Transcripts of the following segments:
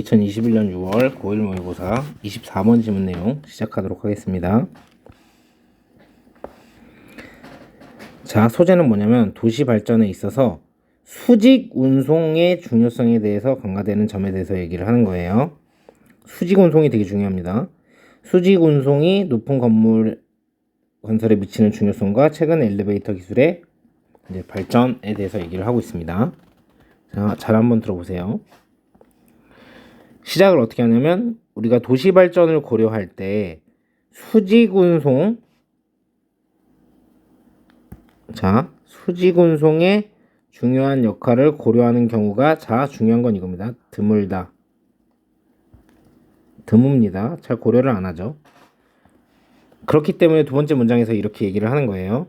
2021년 6월 고1 모의고사 24번 지문 내용 시작하도록 하겠습니다. 자, 소재는 뭐냐면 도시 발전에 있어서 수직 운송의 중요성에 대해서 강화되는 점에 대해서 얘기를 하는 거예요. 수직 운송이 되게 중요합니다. 수직 운송이 높은 건물 건설에 미치는 중요성과 최근 엘리베이터 기술의 발전에 대해서 얘기를 하고 있습니다. 자, 잘 한번 들어보세요. 시작을 어떻게 하냐면 우리가 도시 발전을 고려할 때 수직 운송 자, 수직 운송의 중요한 역할을 고려하는 경우가 자 중요한 건 이겁니다. 드물다. 드뭅니다. 잘 고려를 안 하죠. 그렇기 때문에 두 번째 문장에서 이렇게 얘기를 하는 거예요.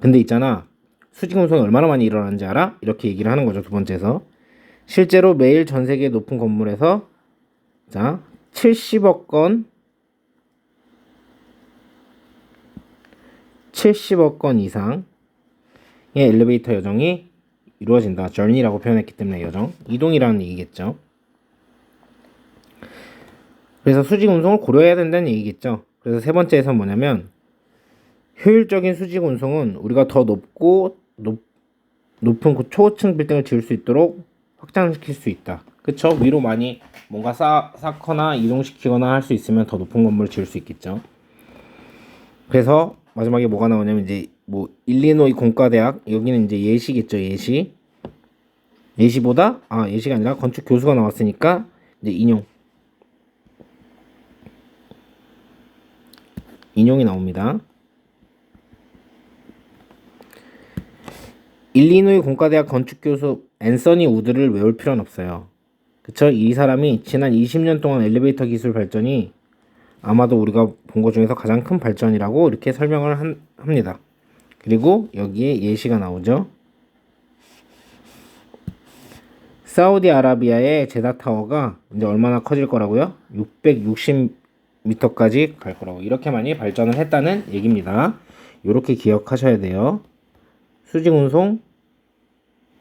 근데 있잖아. 수직 운송이 얼마나 많이 일어나는지 알아? 이렇게 얘기를 하는 거죠. 두 번째에서. 실제로 매일 전 세계 높은 건물에서 자 70억 건 70억 건 이상의 엘리베이터 여정이 이루어진다. journey라고 표현했기 때문에 여정 이동이라는 얘기겠죠. 그래서 수직 운송을 고려해야 된다는 얘기겠죠. 그래서 세 번째에서 뭐냐면 효율적인 수직 운송은 우리가 더 높고 높, 높은 그 초층 빌딩을 지을 수 있도록 확장시킬 수 있다. 그쵸? 위로 많이 뭔가 쌓, 쌓거나 이동시키거나 할 수 있으면 더 높은 건물을 지을 수 있겠죠. 그래서 마지막에 뭐가 나오냐면 이제 뭐 일리노이 공과대학 여기는 이제 예시겠죠 예시 예시보다 아 예시가 아니라 건축 교수가 나왔으니까 이제 인용 인용이 나옵니다. 일리노이 공과대학 건축교수 앤서니 우드를 외울 필요는 없어요. 그쵸? 이 사람이 지난 20년 동안 엘리베이터 기술 발전이 아마도 우리가 본 것 중에서 가장 큰 발전이라고 이렇게 설명을 한, 합니다. 그리고 여기에 예시가 나오죠. 사우디아라비아의 제다 타워가 이제 얼마나 커질 거라고요? 660m까지 갈 거라고 이렇게 많이 발전을 했다는 얘기입니다. 이렇게 기억하셔야 돼요. 수직 운송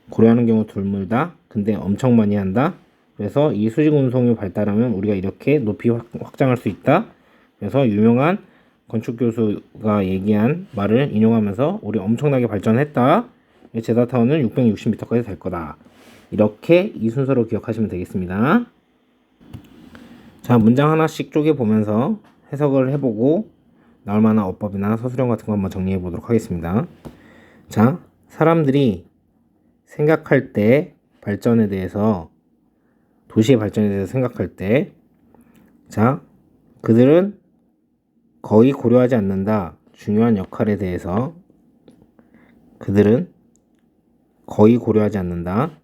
고려하는 경우 드물다. 근데 엄청 많이 한다. 그래서 이 수직 운송이 발달하면 우리가 이렇게 높이 확, 확장할 수 있다. 그래서 유명한 건축 교수가 얘기한 말을 인용하면서 우리 엄청나게 발전했다. 제다타운은 660m까지 될 거다. 이렇게 이 순서로 기억하시면 되겠습니다. 자, 문장 하나씩 쪼개 보면서 해석을 해보고 나올 만한 어법이나 서술형 같은 거 한번 정리해 보도록 하겠습니다. 자, 사람들이 생각할 때 발전에 대해서 도시의 발전에 대해서 생각할 때 자, 그들은 거의 고려하지 않는다. 중요한 역할에 대해서 그들은 거의 고려하지 않는다.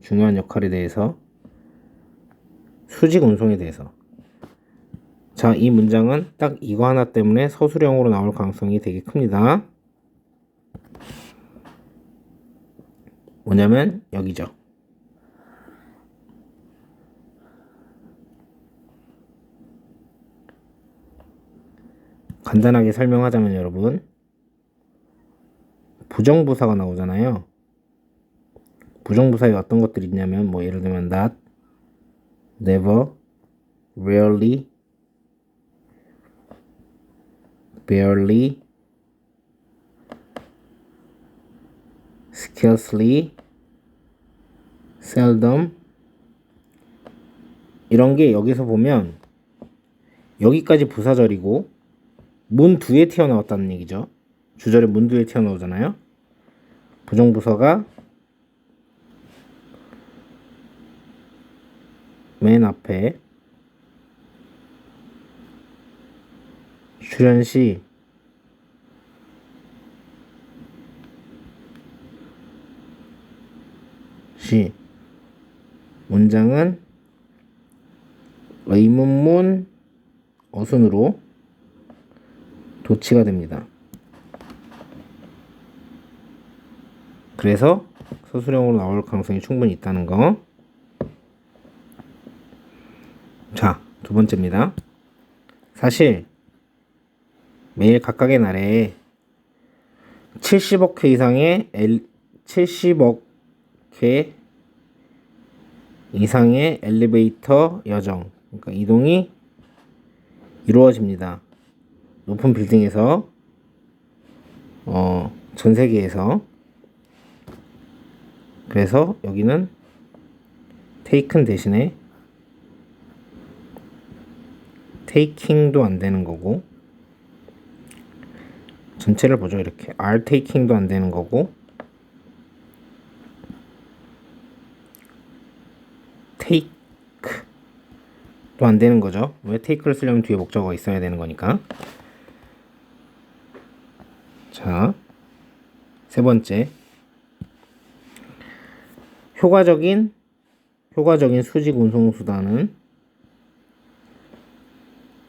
중요한 역할에 대해서 수직 운송에 대해서 자, 이 문장은 딱 이거 하나 때문에 서술형으로 나올 가능성이 되게 큽니다. 뭐냐면 여기죠. 간단하게 설명하자면 여러분 부정부사가 나오잖아요. 부정부사에 어떤 것들이 있냐면 뭐 예를 들면 not, never, rarely, barely, scarcely, seldom 이런 게 여기서 보면 여기까지 부사절이고 문 뒤에 튀어나왔다는 얘기죠. 주절에 문 뒤에 튀어나오잖아요. 부정부사가 맨 앞에 출연시 시 문장은 의문문 어순으로 도치가 됩니다. 그래서 서술형으로 나올 가능성이 충분히 있다는 거. 자, 두 번째입니다. 사실 매일 각각의 날에 70억 회 이상의 L, 70억 회 이상의 엘리베이터 여정. 그러니까 이동이 이루어집니다. 높은 빌딩에서 어, 전 세계에서 그래서 여기는 taken 대신에 taking도 안 되는 거고 전체를 보죠 이렇게 are taking도 안 되는 거고 take도 안 되는 거죠 왜 take를 쓰려면 뒤에 목적어가 있어야 되는 거니까 자 세 번째 효과적인 효과적인 수직 운송 수단은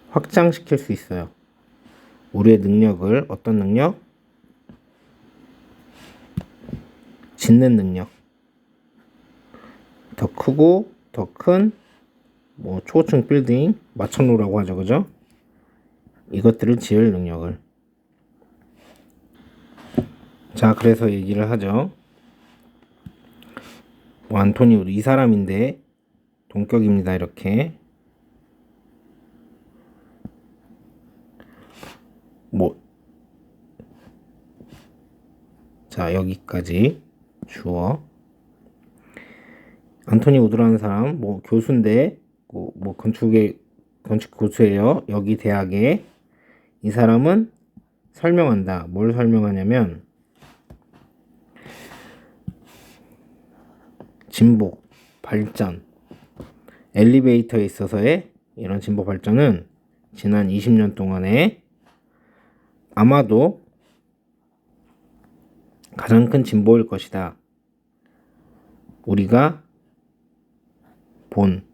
확장시킬 수 있어요. 우리의 능력을 어떤 능력? 짓는 능력. 더 크고 더 큰 뭐 초고층 빌딩 마천루라고 하죠, 그죠? 이것들을 지을 능력을. 자, 그래서 얘기를 하죠. 뭐 안토니 우리 이 사람인데 동격입니다 이렇게 뭐 자 여기까지 주어 안토니 우드라는 사람 뭐 교수인데 뭐, 뭐 건축의 건축 교수예요. 여기 대학에. 이 사람은 설명한다. 뭘 설명하냐면 진보, 발전, 엘리베이터에 있어서의 이런 진보 발전은 지난 20년 동안에 아마도 가장 큰 진보일 것이다. 우리가 본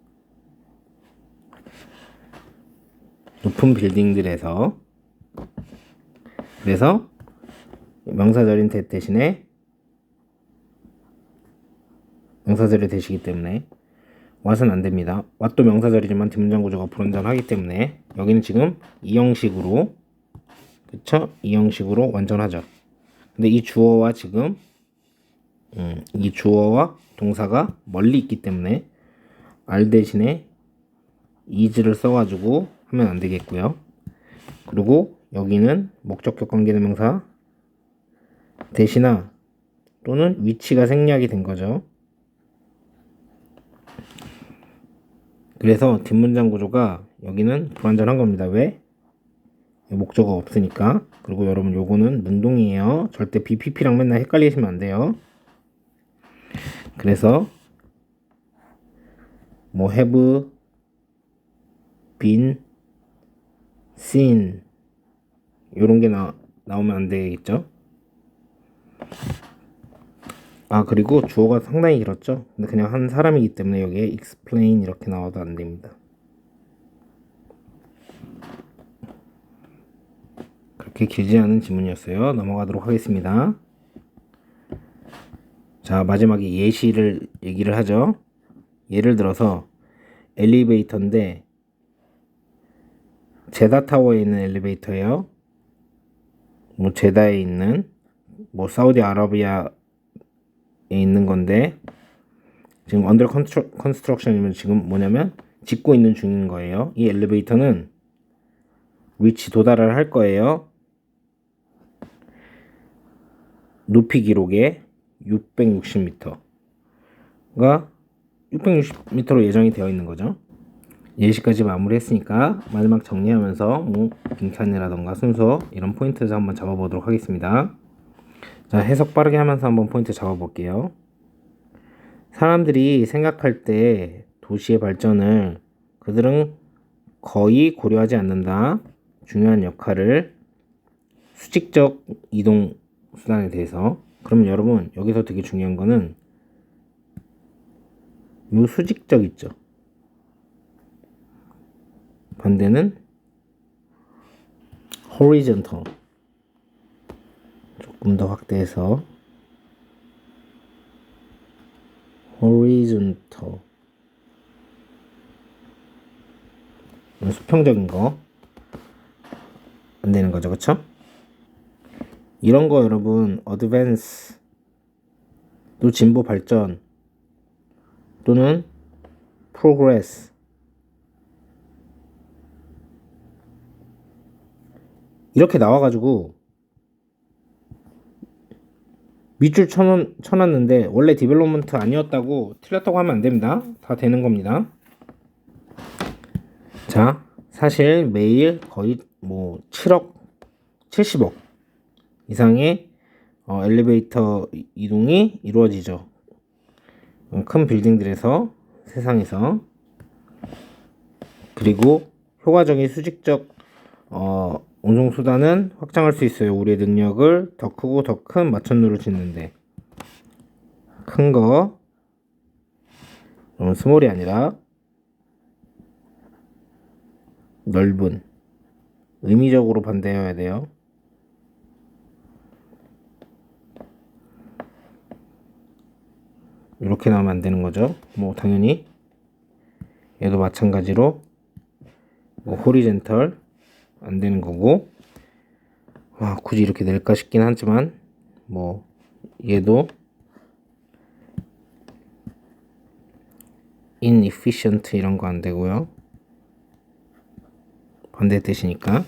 높은 빌딩들에서 그래서 명사절인 대 대신에 명사절이 되시기 때문에 왓은 안 됩니다. 왓도 명사절이지만 뒷문장 구조가 불완전하기 때문에 여기는 지금 이 형식으로 그쵸? 이 형식으로 완전하죠. 근데 이 주어와 지금 음, 이 주어와 동사가 멀리 있기 때문에 r 대신에 is를 써가지고 하면 안 되겠고요. 그리고 여기는 목적격 관계대명사 대신아 또는 위치가 생략이 된 거죠. 그래서 뒷문장 구조가 여기는 불완전한 겁니다. 왜? 목적어 없으니까. 그리고 여러분 요거는 능동이에요. 절대 BPP랑 맨날 헷갈리시면 안 돼요. 그래서 뭐 have been seen 요런 게 나, 나오면 안 되겠죠? 아 그리고 주어가 상당히 길었죠? 근데 그냥 한 사람이기 때문에 여기에 explain 이렇게 나와도 안 됩니다. 그렇게 길지 않은 지문이었어요. 넘어가도록 하겠습니다. 자 마지막에 예시를 얘기를 하죠. 예를 들어서 엘리베이터인데 제다 타워에 있는 엘리베이터예요 뭐 제다에 있는 뭐 사우디아라비아 에 있는 건데 지금 언더 컨스트럭션이면 지금 뭐냐면 짓고 있는 중인 거예요. 이 엘리베이터는 위치 도달을 할 거예요. 높이 기록에 660m가 660m로 예정이 되어 있는 거죠. 예시까지 마무리했으니까 마지막 정리하면서 뭐 빈칸이라던가 순서 이런 포인트에서 한번 잡아보도록 하겠습니다. 자, 해석 빠르게 하면서 한번 포인트 잡아볼게요. 사람들이 생각할 때 도시의 발전을 그들은 거의 고려하지 않는다. 중요한 역할을 수직적 이동 수단에 대해서. 그러면 여러분, 여기서 되게 중요한 거는 요 수직적 있죠. 반대는 horizontal. 조금 더 확대해서 horizontal 수평적인 거 안 되는 거죠, 그쵸? 이런 거 여러분 advance 또 진보 발전 또는 progress 이렇게 나와가지고 밑줄 쳐놓, 쳐놨는데 원래 디벨롭먼트 아니었다고 틀렸다고 하면 안 됩니다. 다 되는 겁니다. 자, 사실 매일 거의 뭐 7억, 70억 이상의 어, 엘리베이터 이- 이동이 이루어지죠. 어, 큰 빌딩들에서 세상에서 그리고 효과적인 수직적 어, 운송 수단은 확장할 수 있어요. 우리의 능력을 더 크고 더 큰 마천루를 짓는데 큰 거, 너무 스몰이 아니라 넓은 의미적으로 반대해야 돼요. 이렇게 나오면 안 되는 거죠. 뭐 당연히 얘도 마찬가지로 뭐 호리젠털 안 되는 거고 아, 굳이 이렇게 낼까 싶긴 하지만 뭐 얘도 inefficient 이런 거 안 되고요. 반대 뜻이니까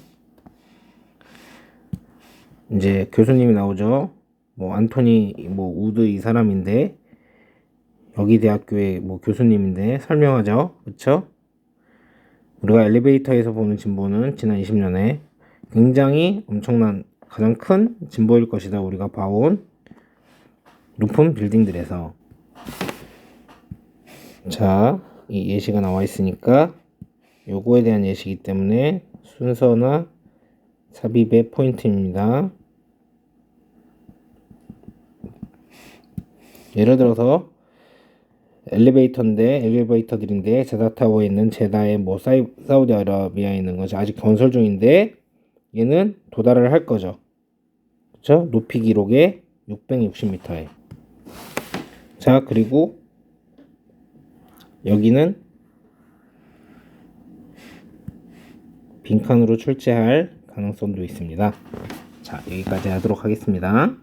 이제 교수님이 나오죠. 뭐 안토니 뭐 우드 이 사람인데 여기 대학교의 뭐 교수님인데 설명하죠. 그쵸? 우리가 엘리베이터에서 보는 진보는 지난 20년에 굉장히 엄청난 가장 큰 진보일 것이다. 우리가 봐온 높은 빌딩들에서 자, 이 예시가 나와 있으니까 요거에 대한 예시이기 때문에 순서나 삽입의 포인트입니다. 예를 들어서 엘리베이터인데 엘리베이터들인데 제다타워에 있는 제다의 뭐 사이, 사우디아라비아에 있는 것이 아직 건설 중인데 얘는 도달을 할 거죠. 그쵸? 높이 기록에 660m에. 자, 그리고 여기는 빈칸으로 출제할 가능성도 있습니다. 자, 여기까지 하도록 하겠습니다.